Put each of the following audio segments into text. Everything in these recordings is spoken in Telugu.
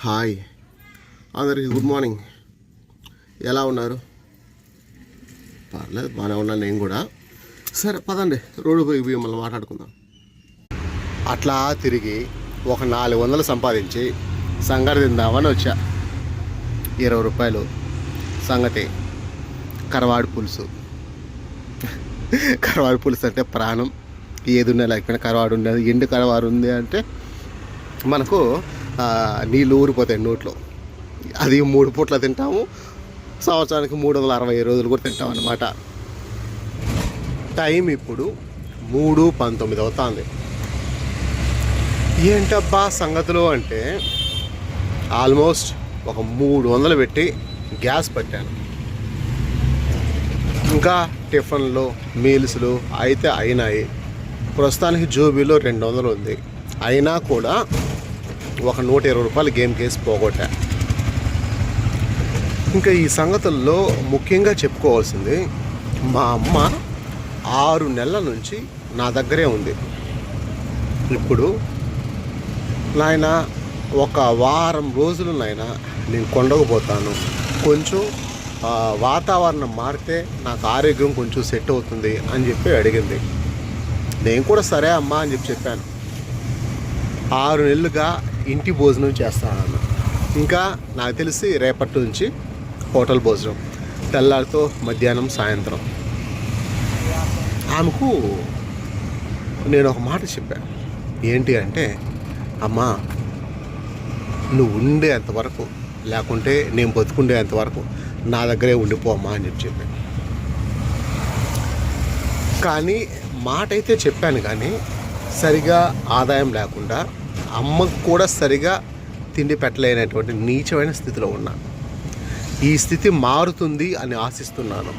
హాయ్. అందరికి గుడ్ మార్నింగ్. ఎలా ఉన్నారు? పర్లేదు బాగానే ఉన్నాను నేను కూడా. సరే పదండి రోడ్డు పోయి పోయి మళ్ళీ మాట్లాడుకుందాం. అట్లా తిరిగి ఒక నాలుగు వందలు సంపాదించి సంగటి తిందామని వచ్చా. ఇరవై రూపాయలు సంగతి కరవాడు పులుసు. కరవాడు పులుసు అంటే ప్రాణం. ఏది ఉన్నా లేకపోయినా కరవాడు ఉండేది ఎండు కరవాడు ఉంది అంటే మనకు నీళ్ళు ఊరిపోతాయి నోట్లో. అది మూడు పూట్ల తింటాము. సంవత్సరానికి మూడు వందల అరవై రోజులు కూడా తింటాం అనమాట టైం ఇప్పుడు మూడు పంతొమ్మిది అవుతుంది ఏంటబ్బా సంగతులు అంటే ఆల్మోస్ట్ ఒక మూడు వందలు పెట్టి గ్యాస్ పట్టాను. ఇంకా టిఫిన్లు మీల్స్లు అయితే అయినాయి. ప్రస్తుతానికి జూబీలో రెండు వందలు ఉంది. అయినా కూడా ఒక నూట ఇరవై రూపాయలు గేమ్ కేసు పోగొట్టా. ఇంకా ఈ సంగతుల్లో ముఖ్యంగా చెప్పుకోవాల్సింది మా అమ్మ ఆరు నెలల నుంచి నా దగ్గరే ఉంది. ఇప్పుడు నాయన ఒక వారం రోజులు నాయన నేను కొండకపోతాను. కొంచెం వాతావరణం మారితే నాకు ఆరోగ్యం కొంచెం సెట్ అవుతుంది అని చెప్పి అడిగింది. నేను కూడా సరే అమ్మా అని చెప్పి చెప్పాను. ఆరు నెలలుగా ఇంటి భోజనం చేస్తానన్న. ఇంకా నాకు తెలిసి రేపటి నుంచి హోటల్ భోజనం. తెల్లారితో మధ్యాహ్నం సాయంత్రం. ఆమెకు నేను ఒక మాట చెప్పాను ఏంటి అంటే అమ్మా నువ్వు ఉండేంతవరకు లేకుంటే నేను బతుకుండేంతవరకు నా దగ్గరే ఉండిపో అమ్మా అని చెప్పి చెప్పాను కానీ మాట అయితే చెప్పాను కానీ సరిగా ఆదాయం లేకుండా అమ్మకు కూడా సరిగా తిండి పెట్టలేనటువంటి నీచమైన స్థితిలో ఉన్నా. ఈ స్థితి మారుతుంది అని ఆశిస్తున్నాను.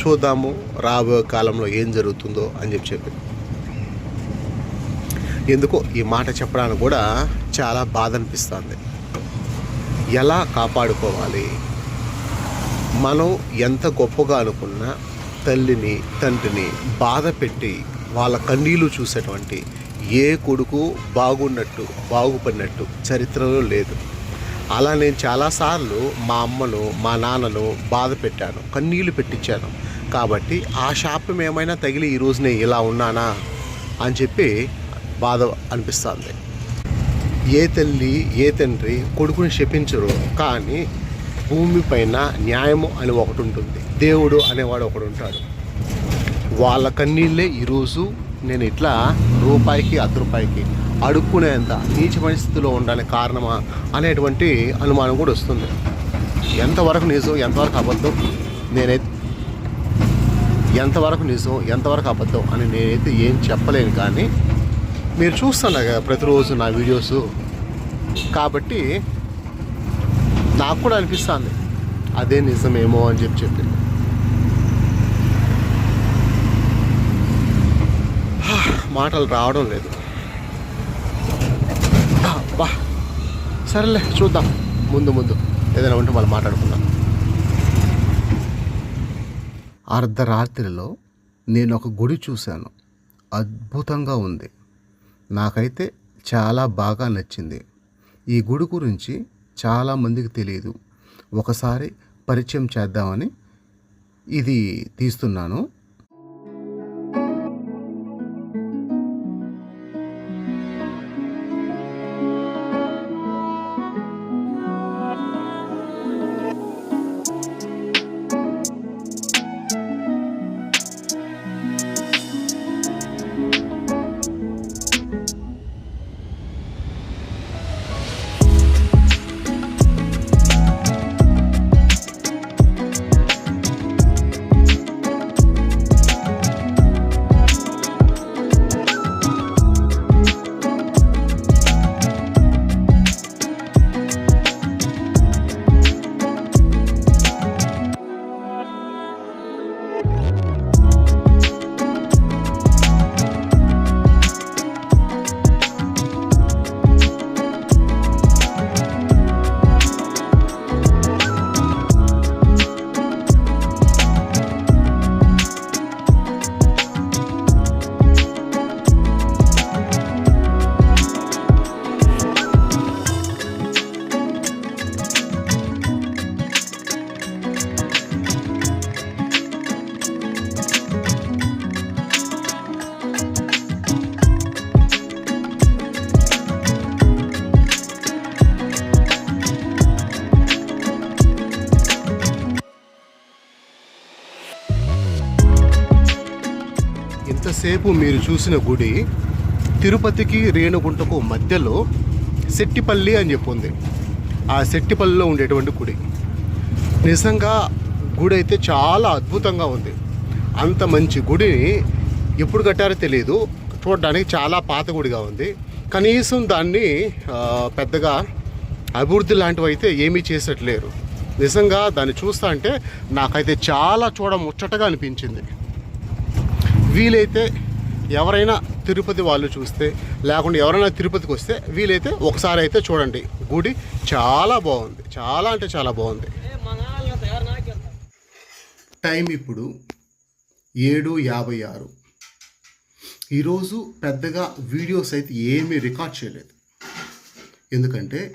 చూద్దాము రాబోయే కాలంలో ఏం జరుగుతుందో అని చెప్పి చెప్పి. ఎందుకో ఈ మాట చెప్పడానికి కూడా చాలా బాధ అనిపిస్తుంది. ఎలా కాపాడుకోవాలి? మనం ఎంత గొప్పగా అనుకున్నా తల్లిని తండ్రిని బాధ పెట్టి వాళ్ళ కన్నీళ్ళు చూసేటువంటి ఏ కొడుకు బాగున్నట్టు బాగుపడినట్టు చరిత్రలో లేదు. అలా నేను చాలాసార్లు మా అమ్మను మా నాన్నను బాధ పెట్టాను కన్నీళ్ళు పెట్టించాను. కాబట్టి ఆ శాపం ఏమైనా తగిలి ఈరోజు నేను ఇలా ఉన్నానా అని చెప్పి బాధ అనిపిస్తుంది. ఏ తల్లి ఏ తండ్రి కొడుకుని శపించరు కానీ భూమి పైన న్యాయము అని ఒకటి ఉంటుంది దేవుడు అనేవాడు ఒకడు ఉంటాడు వాళ్ళ కన్నీళ్ళే ఈరోజు నేను ఇట్లా రూపాయికి అర్ధ రూపాయికి అడుక్కునేంత నీచమైన స్థితిలో ఉండడానికి కారణమా అనేటువంటి అనుమానం కూడా వస్తుంది. ఎంతవరకు నిజం ఎంతవరకు అబద్ధం? నేనైతే ఎంతవరకు నిజం ఎంతవరకు అబద్ధం అని నేనైతే ఏం చెప్పలేను కానీ మీరు చూస్తాను కదా ప్రతిరోజు నా వీడియోస్. కాబట్టి నాకు కూడా అనిపిస్తుంది. అదే నిజమేమో అని చెప్పి చెప్పి. మాటలు రావడం లేదు. బా సరేలే చూద్దాం. ముందు ముందు. ఏదైనా ఉంటే మళ్ళీ మాట్లాడుకుందాం. అర్ధరాత్రిలో నేను ఒక గుడి చూశాను. అద్భుతంగా ఉంది. నాకైతే చాలా బాగా నచ్చింది. ఈ గుడి గురించి చాలామందికి తెలియదు. ఒకసారి పరిచయం చేద్దామని ఇది తీస్తున్నాను. ఇంతసేపు మీరు చూసిన గుడి తిరుపతికి రేణుగుంటకు మధ్యలో సెట్టిపల్లి అని చెప్పి ఉంది ఆ సెట్టిపల్లిలో ఉండేటువంటి గుడి. నిజంగా గుడి అయితే చాలా అద్భుతంగా ఉంది. అంత మంచి గుడిని ఎప్పుడు కట్టారో తెలియదు చూడడానికి చాలా పాత గుడిగా ఉంది. కనీసం దాన్ని పెద్దగా అభివృద్ధి లాంటివి అయితే ఏమీ చేసట్లేరు. నిజంగా దాన్ని చూస్తా అంటే నాకైతే చాలా చూడ ముచ్చటగా అనిపించింది. వీలైతే ఎవరైనా తిరుపతి వాళ్ళు చూస్తే లేకుండా ఎవరైనా తిరుపతికి వస్తే వీలైతే ఒకసారి అయితే చూడండి. గుడి చాలా బాగుంది. చాలా అంటే చాలా బాగుంది. టైం ఇప్పుడు ఏడు యాభై ఆరు. ఈరోజు పెద్దగా వీడియోస్ అయితే ఏమీ రికార్డ్ చేయలేదు. ఎందుకంటే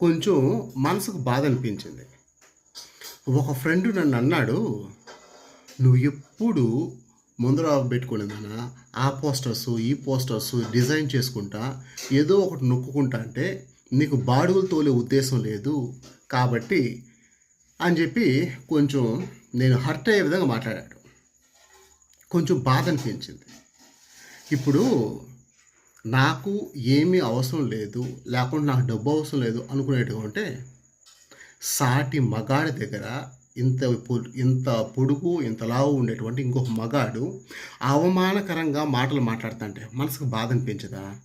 కొంచెం మనసుకు బాధ అనిపించింది. ఒక ఫ్రెండ్ నన్ను అన్నాడు నువ్వు ఎప్పుడు ముందర పెట్టుకునేదానా ఆ పోస్టర్స్ ఈ పోస్టర్స్ డిజైన్ చేసుకుంటా ఏదో ఒకటి నొక్కుకుంటా అంటే నీకు బాడుగులు తోలే ఉద్దేశం లేదు కాబట్టి అని చెప్పి కొంచెం నేను హర్ట్ అయ్యే విధంగా మాట్లాడాడు. కొంచెం బాధ అనిపించింది. ఇప్పుడు నాకు ఏమీ అవసరం లేదు లేకుండా నాకు డబ్బు అవసరం లేదు అనుకునేట్టుగా ఉంటే సాటి మగాడి దగ్గర ఇంత పొ- ఇంత పొడుగు ఇంత లావు ఉండేటువంటి ఇంకొక మగాడు అవమానకరంగా మాటలు మాట్లాడుతుంటే మనసుకు బాధ అనిపించదా?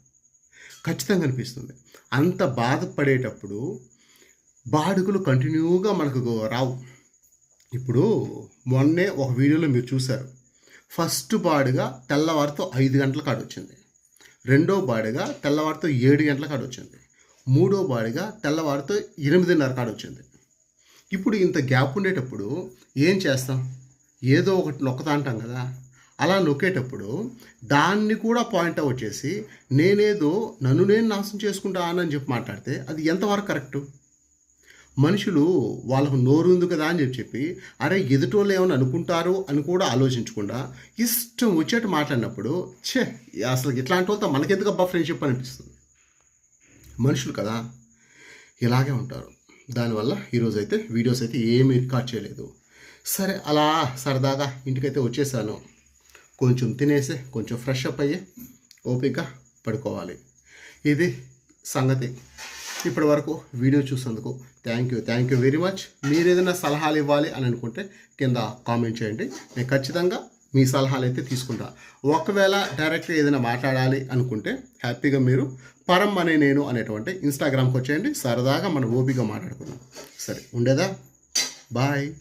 ఖచ్చితంగా అనిపిస్తుంది. అంత బాధపడేటప్పుడు బాడుగులు కంటిన్యూగా మనకు రావు. ఇప్పుడు మొన్నే ఒక వీడియోలో మీరు చూశారు. ఫస్ట్ బాడుగా తెల్లవారితో ఐదు గంటల కాడ వచ్చింది. రెండో బాడుగా తెల్లవారితో ఏడు గంటల కాడ వచ్చింది. మూడో బాడుగా తెల్లవారితో ఎనిమిదిన్నర కాడ వచ్చింది. ఇప్పుడు ఇంత గ్యాప్ ఉండేటప్పుడు ఏం చేస్తాం? ఏదో ఒకటి నొక్కతా అంటాం కదా. అలా నొక్కేటప్పుడు దాన్ని కూడా పాయింట్ అవుట్ చేసి నేనేదో నన్ను నేను నాశనం చేసుకుంటానని చెప్పి మాట్లాడితే అది ఎంతవరకు కరెక్టు మనుషులు వాళ్ళకు నోరు ఉంది కదా అని చెప్పి చెప్పి అరే ఎదుటోళ్ళు ఏమైనా అనుకుంటారు అని కూడా ఆలోచించకుండా ఇష్టం వచ్చేట్టు మాట్లాడినప్పుడు ఛే అసలు ఇట్లాంటి వాళ్ళతో మనకెందుకు అబ్బా ఫ్రెండ్షిప్ అనిపిస్తుంది? మనుషులు కదా ఇలాగే ఉంటారు. దానివల్ల ఈరోజు అయితే వీడియోస్ అయితే ఏమీ రికార్డ్ చేయలేదు. సరే అలా సరదాగా ఇంటికైతే వచ్చేసాను. కొంచెం తినేసి కొంచెం ఫ్రెష్ అప్ అయ్యి ఓపిక పడుకోవాలి. ఇది సంగతి. ఇప్పటి వరకు వీడియో చూసినందుకు thank you thank you very much మీరు ఏదైనా సలహాలు ఇవ్వాలి అని అనుకుంటే కింద కామెంట్ చేయండి. నేను ఖచ్చితంగా మీ సలహాలు అయితే తీసుకుంటా. ఒకవేళ డైరెక్ట్గా ఏదైనా మాట్లాడాలి అనుకుంటే హ్యాపీగా మీరు పరం అనే నేను అనేటువంటి ఇన్స్టాగ్రామ్కి వచ్చేయండి. సరదాగా మనం ఓపిగా మాట్లాడుకుందాం. సరే ఉండేదా? బాయ్.